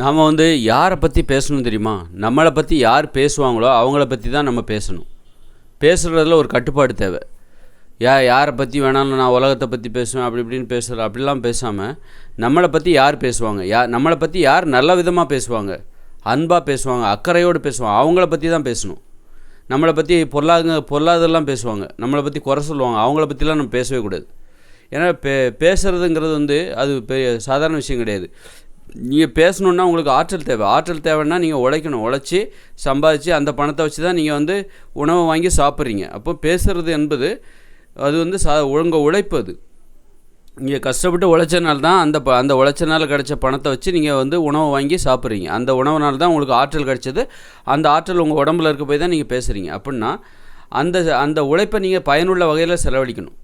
நாம் வந்து யாரை பற்றி பேசணும் தெரியுமா? நம்மளை பற்றி யார் பேசுவாங்களோ அவங்கள பற்றி தான் நம்ம பேசணும். பேசுகிறதுல ஒரு கட்டுப்பாடு தேவை. யா யாரை பற்றி வேணாலும் நான் உலகத்தை பற்றி பேசுவேன் அப்படி இப்படின்னு பேசுகிற அப்படிலாம் பேசாமல் நம்மளை பற்றி யார் பேசுவாங்க? யா நம்மளை பற்றி யார் நல்ல விதமாக பேசுவாங்க? அன்பாக பேசுவாங்க அக்கறையோடு பேசுவாங்க அவங்கள பற்றி தான் பேசணும். நம்மளை பற்றி பொருளாத பொருளாதாரலாம் பேசுவாங்க. நம்மளை பற்றி குறை சொல்லுவாங்க அவங்கள பற்றிலாம் நம்ம பேசவே கூடாது. ஏன்னா பே பேசுகிறதுங்கிறது வந்து அது பெரிய சாதாரண விஷயம் கிடையாது. நீங்கள் பேசணுன்னா உங்களுக்கு ஆற்றல் தேவை. ஆற்றல் தேவைன்னா நீங்கள் உழைக்கணும். உழைச்சி சம்பாதிச்சு அந்த பணத்தை வச்சு தான் நீங்கள் வந்து உணவை வாங்கி சாப்பிட்றீங்க. அப்போ பேசுகிறது என்பது அது வந்து சா ஒழுங்க உழைப்பு அது. நீங்கள் கஷ்டப்பட்டு உழைச்சனால தான் அந்த ப அந்த உழைச்சனால கிடைச்ச பணத்தை வச்சு நீங்கள் வந்து உணவை வாங்கி சாப்பிட்றீங்க. அந்த உணவுனால தான் உங்களுக்கு ஆற்றல் கிடைச்சது. அந்த ஆற்றல் உங்கள் உடம்புல இருக்க போய் தான் நீங்கள் பேசுகிறீங்க அப்படின்னா அந்த அந்த உழைப்பை நீங்கள் பயனுள்ள வகையில் செலவழிக்கணும்.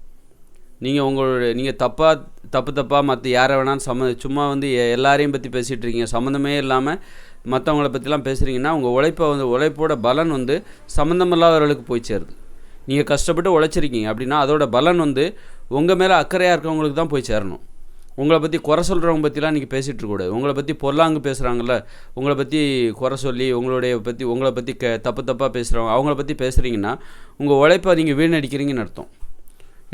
நீங்கள் உங்களுடைய நீங்கள் தப்பாக தப்பு தப்பாக மற்ற யாரை வேணாலும் சம்ம சும்மா வந்து எ- எல்லாரையும் பற்றி பேசிகிட்டு இருக்கீங்க. சம்மந்தமே இல்லாமல் மற்றவங்கள பற்றிலாம் பேசுகிறீங்கன்னா உங்கள் உழைப்பை வந்து உழைப்போட பலன் வந்து சம்மந்தமில்லாதவர்களுக்கு போய் சேருது. நீங்கள் கஷ்டப்பட்டு உழைச்சிருக்கீங்க அப்படின்னா அதோட பலன் வந்து உங்கள் மேலே அக்கறையாக இருக்கவங்களுக்கு தான் போய் சேரணும். உங்களை பற்றி குறை சொல்கிறவங்க பற்றிலாம் நீங்கள் பேசிகிட்டு இருக்கக்கூடாது உங்களை பற்றி பொல்லாங்கு பேசுகிறாங்கல்ல உங்களை பற்றி குறை சொல்லி உங்களுடைய பற்றி உங்களை பற்றி க தப்பு தப்பாக பேசுகிறவங்க அவங்கள பற்றி பேசுகிறீங்கன்னா உங்கள் உழைப்பை நீங்கள் வீணடிக்கிறீங்கன்னு அர்த்தம்.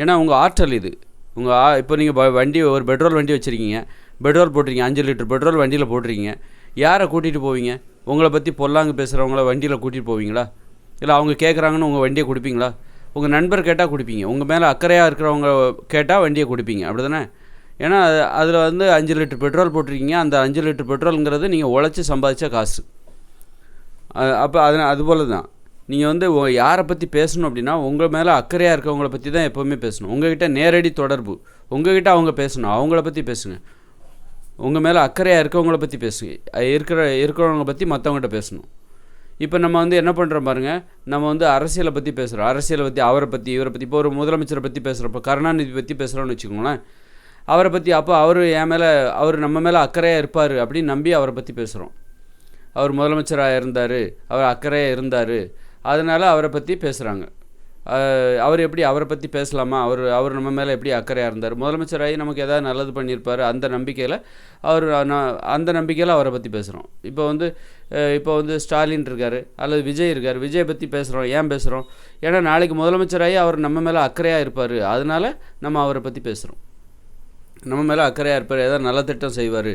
ஏன்னா உங்கள் ஆற்றல் இது. உங்கள் ஆ இப்போ நீங்கள் வண்டி ஒரு பெட்ரோல் வண்டி வச்சுருக்கீங்க. பெட்ரோல் போட்டிருக்கீங்க அஞ்சு லிட்டர் பெட்ரோல் வண்டியில் போட்டிருக்கீங்க. யாரை கூட்டிகிட்டு போவீங்க? உங்களை பற்றி பொல்லாங்க பேசுகிறவங்கள வண்டியில் கூட்டிகிட்டு போவீங்களா? இல்லை அவங்க கேட்குறாங்கன்னு உங்கள் வண்டியை கொடுப்பீங்களா? உங்கள் நண்பர் கேட்டால் கொடுப்பீங்க. உங்கள் மேலே அக்கறையாக இருக்கிறவங்க கேட்டால் வண்டியை கொடுப்பீங்க. அப்படி தானே ஏன்னா அதில் வந்து அஞ்சு லிட்டர் பெட்ரோல் போட்டிருக்கீங்க. அந்த அஞ்சு லிட்டர் பெட்ரோலுங்கிறது நீங்கள் உழைச்சி சம்பாதிச்ச காசு. அப்போ அது அதுபோல் தான் நீங்கள் வந்து யாரை பற்றி பேசணும் அப்படின்னா உங்கள் மேலே அக்கறையாக இருக்கவங்கள பற்றி தான் எப்போவுமே பேசணும். உங்ககிட்ட நேரடி தொடர்பு. உங்ககிட்ட அவங்க பேசணும். அவங்கள பற்றி பேசுங்க. உங்கள் மேலே அக்கறையாக இருக்கவங்கள பற்றி பேசுங்க. இருக்கிற இருக்கிறவங்கள பற்றி மற்றவங்ககிட்ட பேசணும். இப்போ நம்ம வந்து என்ன பண்ணுறோம் பாருங்க. நம்ம வந்து அரசியலை பற்றி பேசுகிறோம் அரசியலை பற்றி அவரை பற்றி இவரை பற்றி இப்போ ஒரு முதலமைச்சரை பற்றி பேசுகிறப்ப கருணாநிதி பற்றி பேசுகிறோன்னு வச்சுக்கோங்களேன். அவரை பற்றி அப்போ அவர் என் மேலே அவர் நம்ம மேலே அக்கறையாக இருப்பார் அப்படின்னு நம்பி அவரை பற்றி பேசுகிறோம் அவர் முதலமைச்சராக இருந்தார். அவர் அக்கறையாக இருந்தார். அதனால் அவரை பற்றி பேசுகிறாங்க அவர் எப்படி அவரை பற்றி பேசலாமா? அவர் அவர் நம்ம மேலே எப்படி அக்கறையாக இருந்தார்? முதலமைச்சராகி நமக்கு ஏதாவது நல்லது பண்ணியிருப்பார்? அந்த நம்பிக்கையில் அவர் நான் அந்த நம்பிக்கையில் அவரை பற்றி பேசுகிறோம் இப்போ வந்து இப்போ வந்து ஸ்டாலின் இருக்கார் அல்லது விஜய் இருக்கார். விஜய் பற்றி பேசுகிறோம் ஏன் பேசுகிறோம் ஏன்னா நாளைக்கு முதலமைச்சராகி அவர் நம்ம மேலே அக்கறையாக இருப்பார். அதனால் நம்ம அவரை பற்றி பேசுகிறோம் நம்ம மேலே அக்கறையாக இருப்பார் ஏதாவது நல்ல திட்டம் செய்வார்.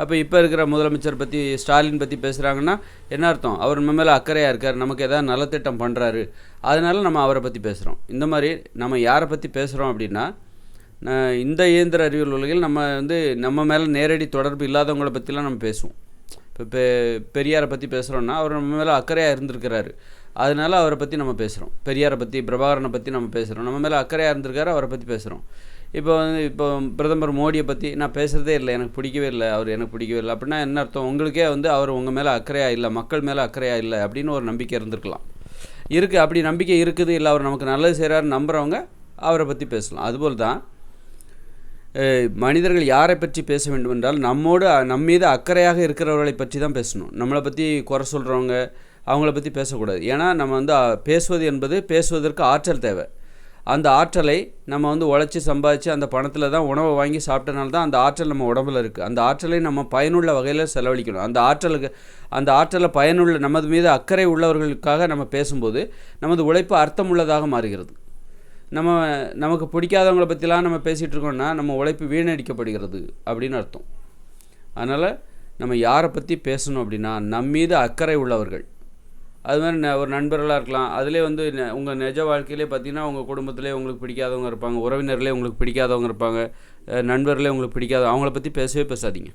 அப்போ இப்போ இருக்கிற முதலமைச்சர் பற்றி ஸ்டாலின் பற்றி பேசுகிறாங்கன்னா என்ன அர்த்தம்? அவர் நம்ம மேலே அக்கறையாக இருக்கார் நமக்கு ஏதாவது நல்ல திட்டம் பண்ணுறாரு அதனால நம்ம அவரை பற்றி பேசுகிறோம் இந்த மாதிரி நம்ம யாரை பற்றி பேசுகிறோம் அப்படின்னா இந்த இயந்திர அறிவியல் உலகில் நம்ம வந்து நம்ம மேலே நேரடி தொடர்பு இல்லாதவங்கள பற்றிலாம் நம்ம பேசுவோம். இப்போ பெ பெரியாரை பற்றி பேசுகிறோன்னா அவர் நம்ம மேலே அக்கறையாக இருந்திருக்கிறாரு. அதனால அவரை பற்றி நம்ம பேசுகிறோம் பெரியாரை பற்றி பிரபாகரனை பற்றி நம்ம பேசுகிறோம் நம்ம மேலே அக்கறையாக இருந்திருக்காரு அவரை பற்றி பேசுகிறோம் இப்போ வந்து இப்போ பிரதமர் மோடியை பற்றி நான் பேசுகிறதே இல்லை. எனக்கு பிடிக்கவே இல்லை. அவர் எனக்கு பிடிக்கவே இல்லை. அப்படின்னா என்ன அர்த்தம்? உங்களுக்கே வந்து அவர் உங்கள் மேலே அக்கறையாக இல்லை மக்கள் மேலே அக்கறையாக இல்லை அப்படின்னு ஒரு நம்பிக்கை இருந்திருக்கலாம். இருக்குது அப்படி நம்பிக்கை இருக்குது. இல்லை அவர் நமக்கு நல்லது செய்கிறாரு நம்புகிறவங்க அவரை பற்றி பேசலாம். அதுபோல் தான் மனிதர்கள் யாரை பற்றி பேச வேண்டும் என்றால் நம்மோடு நம்மீது நம் மீது அக்கறையாக இருக்கிறவர்களை பற்றி தான் பேசணும். நம்மளை பற்றி குறை சொல்கிறவங்க அவங்கள பற்றி பேசக்கூடாது. ஏன்னா நம்ம வந்து பேசுவது என்பது பேசுவதற்கு ஆற்றல் தேவை. அந்த ஆற்றலை நம்ம வந்து உழைச்சி சம்பாதிச்சு அந்த பணத்தில் தான் உணவை வாங்கி சாப்பிட்டனால தான் அந்த ஆற்றல் நம்ம உடம்புல இருக்குது அந்த ஆற்றலை நம்ம பயனுள்ள வகையில் செலவழிக்கணும். அந்த ஆற்றலுக்கு அந்த ஆற்றலை பயனுள்ள நமது மீது அக்கறை உள்ளவர்களுக்காக நம்ம பேசும்போது நமது உழைப்பு அர்த்தமுள்ளதாக மாறுகிறது. நம்ம நமக்கு பிடிக்காதவங்கள பற்றிலாம் நம்ம பேசிகிட்டு இருக்கோம்னா நம்ம உழைப்பு வீணடிக்கப்படுகிறது அப்படின்னு அர்த்தம். அதனால் நம்ம யாரை பற்றி பேசணும் அப்படின்னா நம்மீது அக்கறை உள்ளவர்கள். அது மாதிரி ந- ஒரு நண்பர்களாக இருக்கலாம். அதிலே வந்து உங்கள் நிஜ வாழ்க்கையிலே பார்த்தீங்கன்னா உங்கள் குடும்பத்திலே உங்களுக்கு பிடிக்காதவங்க இருப்பாங்க. உறவினர்களே உங்களுக்கு பிடிக்காதவங்க இருப்பாங்க. நண்பர்களே உங்களுக்கு பிடிக்காத அவங்கள பற்றி பேசவே பேசாதீங்க.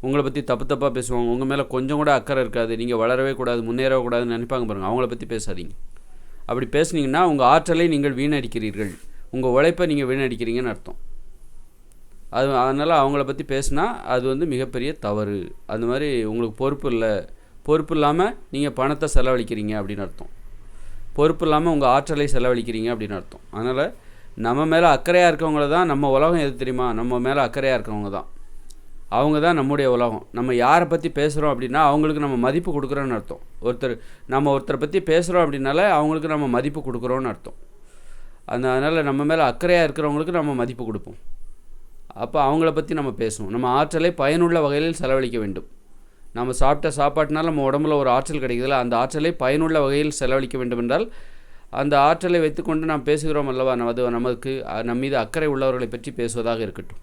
உங்களை பற்றி தப்பு தப்பாக பேசுவாங்க. உங்கள் மேலே கொஞ்சம் கூட அக்கறை இருக்காது. நீங்கள் வளரவே கூடாது முன்னேறவே கூடாதுன்னு நினைப்பாங்க பாருங்கள் அவங்கள பற்றி பேசாதீங்க. அப்படி பேசுனீங்கன்னா உங்கள் ஆற்றலை நீங்கள் வீணடிக்கிறீர்கள். உங்கள் உழைப்பை நீங்கள் வீணடிக்கிறீங்கன்னு அர்த்தம். அது அதனால் அவங்கள பற்றி பேசினா அது வந்து மிகப்பெரிய தவறு. அந்த மாதிரி உங்களுக்கு பொறுப்பு இல்லை. பொறுப்பு இல்லாமல் நீங்கள் பணத்தை செலவழிக்கிறீங்க அப்படின்னு அர்த்தம். பொறுப்பு இல்லாமல் உங்கள் ஆற்றலை செலவழிக்கிறீங்க அப்படின்னு அர்த்தம். அதனால் நம்ம மேலே அக்கறையாக இருக்கவங்கள தான் நம்ம உலகம் எது தெரியுமா? நம்ம மேலே அக்கறையாக இருக்கவங்க தான். அவங்க தான் நம்முடைய உலகம். நம்ம யாரை பற்றி பேசுகிறோம் அப்படின்னா அவங்களுக்கு நம்ம மதிப்பு கொடுக்குறோன்னு அர்த்தம். ஒருத்தர் நம்ம ஒருத்தரை பற்றி பேசுகிறோம் அப்படின்னாலே அவங்களுக்கு நம்ம மதிப்பு கொடுக்குறோன்னு அர்த்தம். அந்த அதனால் நம்ம மேலே அக்கறையாக இருக்கிறவங்களுக்கு நம்ம மதிப்பு கொடுப்போம். அப்போ அவங்கள பற்றி நம்ம பேசுவோம். நம்ம ஆற்றலை பயனுள்ள வகையில் செலவழிக்க வேண்டும். நம்ம சாப்பிட்ட சாப்பாட்டினால நம்ம உடம்புல ஒரு ஆற்றல் கிடைக்குதுல்ல அந்த ஆற்றலை பயனுள்ள வகையில் செலவழிக்க வேண்டுமென்றால் அந்த ஆற்றலை வைத்துக்கொண்டு நாம் பேசுகிறோம் அல்லவா? நமது நமக்கு நம் மீது அக்கறை உள்ளவர்களை பற்றி பேசுவதாக இருக்கட்டும்.